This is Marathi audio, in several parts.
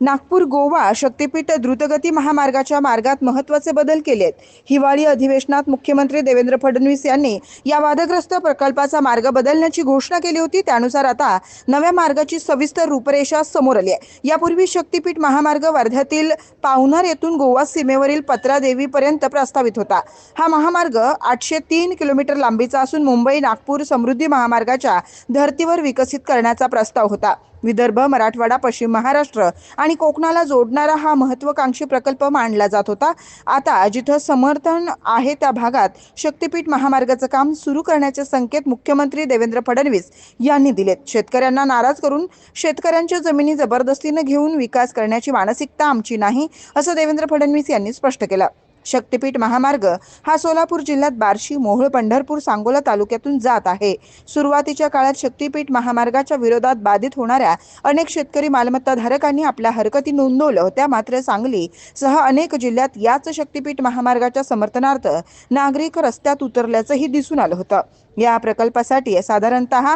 नागपूर गोवा शक्तीपीठ द्रुतगती महामार्गाच्या मार्गात महत्त्वाचे बदल केलेत. हिवाळी अधिवेशनात मुख्यमंत्री देवेंद्र फडणवीस यांनी या वादग्रस्त प्रकल्पाचा मार्ग बदलण्याची घोषणा केली होती. त्यानुसार आता नव्या मार्गाची सविस्तर रूपरेषा समोर आली आहे. यापूर्वी शक्तीपीठ महामार्ग वर्ध्यातील पाहुणार येथून गोवा सीमेवरील पत्रादेवीपर्यंत प्रस्तावित होता. हा महामार्ग आठशे तीन किलोमीटर लांबीचा असून मुंबई नागपूर समृद्धी महामार्गाच्या धर्तीवर विकसित करण्याचा प्रस्ताव होता. विदर्भ मराठवाडा पश्चिम महाराष्ट्र आणि कोकणाला जोडणारा हा महत्वाकांक्षी प्रकल्प मानला जात होता. आता जिथं समर्थन आहे त्या भागात शक्तीपीठ महामार्गाचं काम सुरू करण्याचे संकेत मुख्यमंत्री देवेंद्र फडणवीस यांनी दिलेत. शेतकऱ्यांना नाराज करून शेतकऱ्यांच्या जमिनी जबरदस्तीनं घेऊन विकास करण्याची मानसिकता आमची नाही असं देवेंद्र फडणवीस यांनी स्पष्ट केलं. शक्तीपीठ महामार्ग हा सोलापूर जिल्ह्यात बार्शी मोहोळ पंढरपूर सांगोला तालुक्यातून जात आहे. सुरुवातीच्या काळात शक्तीपीठ महामार्गाच्या विरोधात बाधित होणाऱ्या अनेक शेतकरी मालमत्ताधारकांनी आपल्या हरकती नोंदवल्या होत्या. मात्र सांगली सह अनेक जिल्ह्यात याच शक्तीपीठ महामार्गाच्या समर्थनार्थ नागरिक रस्त्यात उतरल्याचंही दिसून आलं होतं. या प्रकल्पासाठी साधारणतः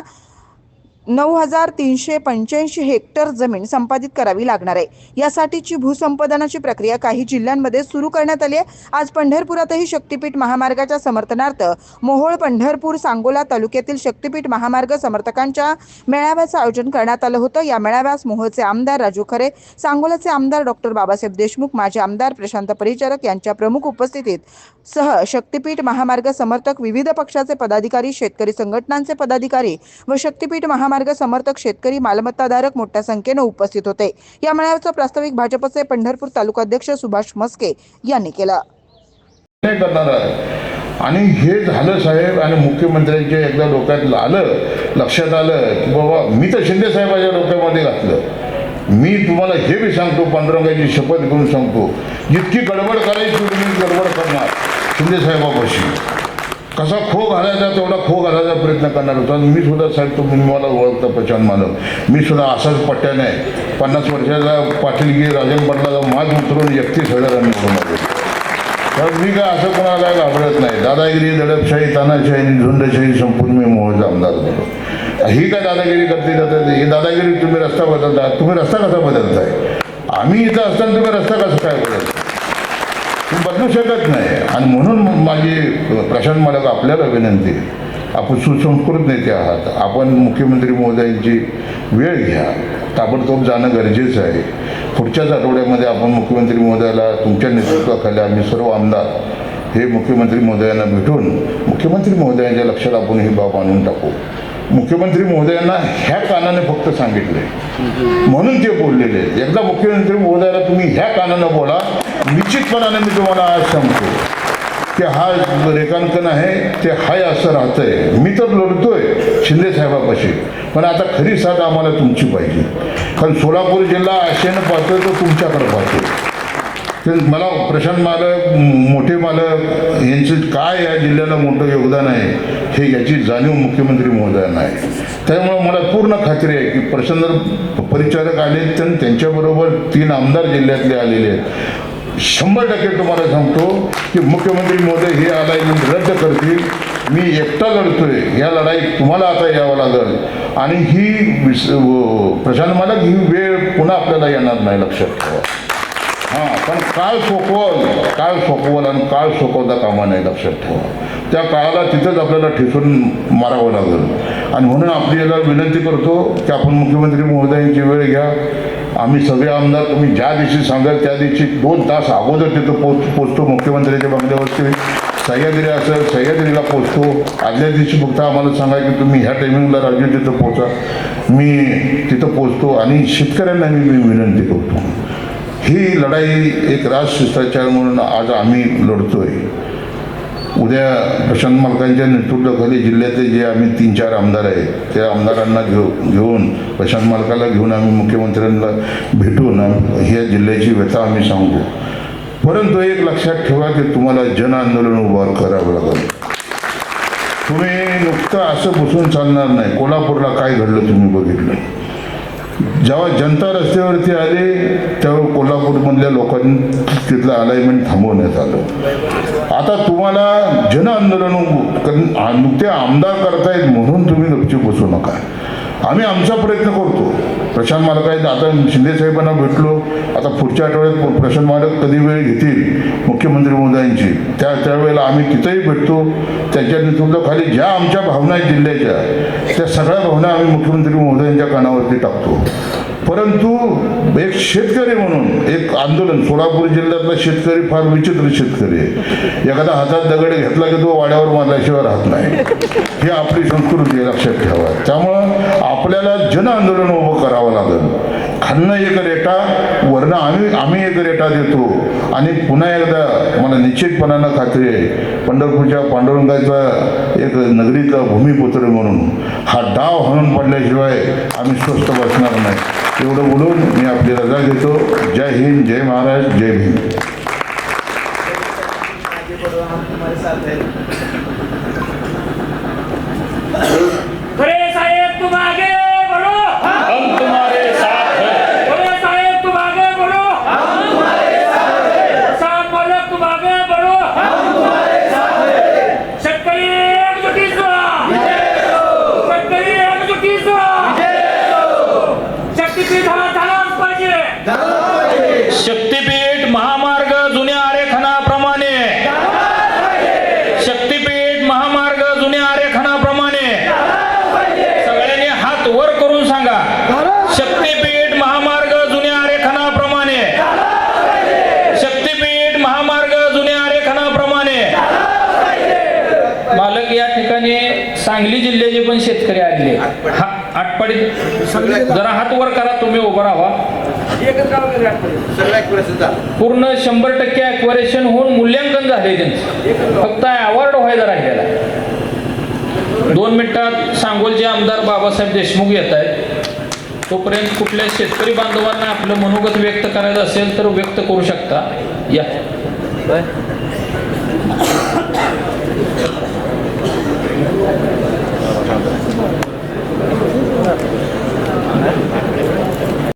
नऊ हजार तीनशे पंच्याऐंशी हेक्टर जमीन संपादित करावी लागणार आहे. यासाठीची भूसंपादनाची प्रक्रिया काही जिल्ह्यांमध्ये सुरू करण्यात आली आहे. आज पंढरपुरातही शक्तीपीठ महामार्गाच्या समर्थनार्थ मोहोळ पंढरपूर सांगोला तालुक्यातील शक्तीपीठ महामार्ग समर्थकांच्या मेळाव्याचं आयोजन करण्यात आलं होतं. या मेळाव्यास मोहोळचे आमदार राजू खरे सांगोलाचे आमदार डॉक्टर बाबासाहेब देशमुख माजी आमदार प्रशांत परिचारक यांच्या प्रमुख उपस्थितीत सह शक्तीपीठ महामार्ग समर्थक विविध पक्षाचे पदाधिकारी शेतकरी संघटनांचे पदाधिकारी व शक्तीपीठ महामार्ग समर्थक शेतकरी मालमत्ताधारक मोठ्या संख्येनं उपस्थित होते. या मेळाव्याचं प्रास्ताविक भाजपचे पंढरपूर तालुकाध्यक्ष सुभाष मस्के यांनी केलं. करणार आहे. आणि हे झालं साहेब आणि मुख्यमंत्र्यांच्या एकदा डोक्यात आलं लक्षात आलं की बाबा मी तर शिंदे साहेबाच्या डोक्यामध्ये घातलं. मी तुम्हाला हे बी सांगतो पांडुरंगाची शपथ घेऊन सांगतो जितकी गडबड करायची तुम्ही गडबड करणार शिंदे साहेबापाशी. कसा खो घालायचा तेवढा खो घालायचा प्रयत्न करणार होता. आणि मी सुद्धा साहेब तुम्ही मला ओळखता प्रशांत मानव. मी सुद्धा असाच पट्ट्याने पन्नास वर्षाचा पाटीलगी राजन पाटलाचा माज उतरून एकतीस हजार आम्ही आलो तर मी काय असं कोणाला काय घाबरत नाही. दादागिरी दडपशाही तानाशाही आणि झुंडशाही संपूर्ण मी मोहचा आमदार झालो. ही काय दादागिरी करते जातात ही दादागिरी तुम्ही रस्ता बदलता. तुम्ही रस्ता कसा बदलताय? आम्ही इथं असताना तुम्ही रस्ता कसा काय बदलता? मी बदलू शकत नाही. आणि म्हणून माझी प्रशांत मालक आपल्याला विनंती आपण सुसंस्कृत नेते आहात. आपण मुख्यमंत्री महोदयांची वेळ घ्या. ताबडतोब जाणं गरजेचं आहे. पुढच्याच आठवड्यामध्ये आपण मुख्यमंत्री महोदयाला तुमच्या नेतृत्वाखाली आम्ही सर्व आमदार हे मुख्यमंत्री महोदयांना भेटून मुख्यमंत्री महोदयांच्या लक्षात आपण ही बाब आणून टाकू. मुख्यमंत्री महोदयांना ह्या कानाने फक्त सांगितले म्हणून ते बोललेले एकदा मुख्यमंत्री महोदयाला तुम्ही ह्या कानानं बोला निश्चितपणाने मी तुम्हाला आज सांगतो. की हा रेखांकन आहे ते हाय असं राहतंय. मी तर लढतोय शिंदे साहेबापाशी. पण आता खरी साथ आम्हाला तुमची पाहिजे. कारण सोलापूर जिल्हा आशेनं पाहतोय तो तुमच्याकडे पाहतोय. तर मला प्रशांत मालक मोठे मालक यांचं काय या जिल्ह्याला मोठं योगदान आहे हे याची जाणीव मुख्यमंत्री महोदयांना आहे. त्यामुळं मला पूर्ण खात्री आहे की प्रशांत परिचारक आले तर त्यांच्याबरोबर तीन आमदार जिल्ह्यातले आलेले आहेत. शंभर टक्के तुम्हाला सांगतो की मुख्यमंत्री महोदय हे अलाइनमेंट रद्द करतील. मी एकटा लढतोय. या लढाईत तुम्हाला आता यावं लागेल. आणि ही विस- व- प्रशांत मालक ही वेळ पुन्हा आपल्याला येणार नाही लक्षात ठेवा. हां पण काळ सोपवल काळ सोपवल आणि काळ सोपवता कामा नाही लक्षात ठेवा. त्या काळाला तिथंच आपल्याला ठेचून मारावं लागेल. आणि म्हणून आपली याला विनंती करतो की आपण मुख्यमंत्री महोदयांची वेळ घ्या. आम्ही सगळे आमदार तुम्ही ज्या दिवशी सांगाल त्या दिवशी दोन तास अगोदर तिथं पोच पोचतो मुख्यमंत्र्यांच्या बंगल्यावरती. सह्याद्री असेल सह्याद्रीला पोचतो. आदल्या दिवशी फक्त आम्हाला सांगा की तुम्ही ह्या टायमिंगला राजू तिथं पोचा. मी तिथं पोचतो आणि शेतकऱ्यांना मी विनंती करतो. ही लढाई एक राजशिष्टाचार म्हणून आज आम्ही लढतोय. उद्या प्रशांत मालकांच्या नेतृत्वाखाली जिल्ह्यातले जे आम्ही तीन चार आमदार आहेत त्या आमदारांना घेऊ घेऊन प्रशांत मालकाला घेऊन आम्ही मुख्यमंत्र्यांना भेटून ह्या जिल्ह्याची व्यथा आम्ही सांगू. परंतु एक लक्षात ठेवा की तुम्हाला जन आंदोलन उभं करावं लागेल. तुम्ही नुकतं असं बसून चालणार नाही. कोल्हापूरला काय घडलं तुम्ही बघितलं. जेव्हा जनता रस्त्यावरती आली तेव्हा कोल्हापूरमधल्या लोकांनी तिथलं अलाइनमेंट थांबवण्यात आलं. आता तुम्हाला जन आंदोलन नुकते आमदार करतायत म्हणून तुम्ही गपचूप बसू नका. आम्ही आमचा प्रयत्न करतो. प्रशांत मालक आहेत आता शिंदे साहेबांना भेटलो. आता पुढच्या आठवड्यात प्रशांत मालक कधी वेळ घेतील? मुख्यमंत्री महोदयांची. त्या त्यावेळेला आम्ही तिथंही भेटतो. त्याच्या नेतृत्वाखाली ज्या आमच्या भावना आहेत जिल्ह्याच्या त्या सगळ्या भावना आम्ही मुख्यमंत्री महोदयांच्या कानावरती टाकतो. परंतु एक शेतकरी म्हणून एक आंदोलन सोलापूर जिल्ह्यातला शेतकरी फार विचित्र शेतकरी आहे. एखादा हातात दगड घेतला की तो वाड्यावर मारल्याशिवाय राहत नाही. ही आपली संस्कृती आहे लक्षात ठेवा. त्यामुळं आपल्याला जन आंदोलन उभं करावं लागेल. खालनं एक रेटा वरनं आम्ही आम्ही एक रेटा देतो. आणि पुन्हा एकदा मला निश्चितपणानं खात्री आहे पंढरपूरच्या पांडुरंगाचा एक नगरीचा भूमिपुत्र म्हणून हा डाव हणून पडल्याशिवाय आम्ही स्वस्थ बसणार नाही. एवढं बोलून मी आपली रजा घेतो. जय हिंद जय महाराज जय भीम. खरे साहेब तुम आगे बढ़ो हम तुम्हारे साथ हैं खरे साहेब तुम आगे बढ़ो हम तुम्हारे साथ हैं किसान मालक तुम आगे बढ़ो हम तुम्हारे साथ हैं शेतकरी एकजुटीच व्हा शेतकरी एकजुटीच व्हा शक्तीपीठ झालाच पाहिजे. शक्तीपीठ महामार्ग जुन्या आरेखनाप्रमाणे. शक्तीपीठ महामार्ग जुन्या आरेखनाप्रमाणे. सगळ्यांनी हात वर करून सांगा. शक्तीपीठ महामार्ग जुन्या आरेखनाप्रमाणे. शक्तीपीठ महामार्ग जुन्या आरेखनाप्रमाणे. बालक या ठिकाणी सांगली जिल्ह्याचे पण शेतकरी आलेले आटपाडी जरा हात वर करा तुम्ही उभं राहा. पूर्ण शंभर टक्के ॲक्वरेशन होऊन मूल्यांकन झाले त्यांचं. फक्त अवॉर्ड व्हायला राहिलेला. दोन मिनिटात सांगोलचे आमदार बाबासाहेब देशमुख येत आहेत. तोपर्यंत कुठल्या शेतकरी बांधवांना आपलं मनोगत व्यक्त करायचं असेल तर व्यक्त करू शकता. या.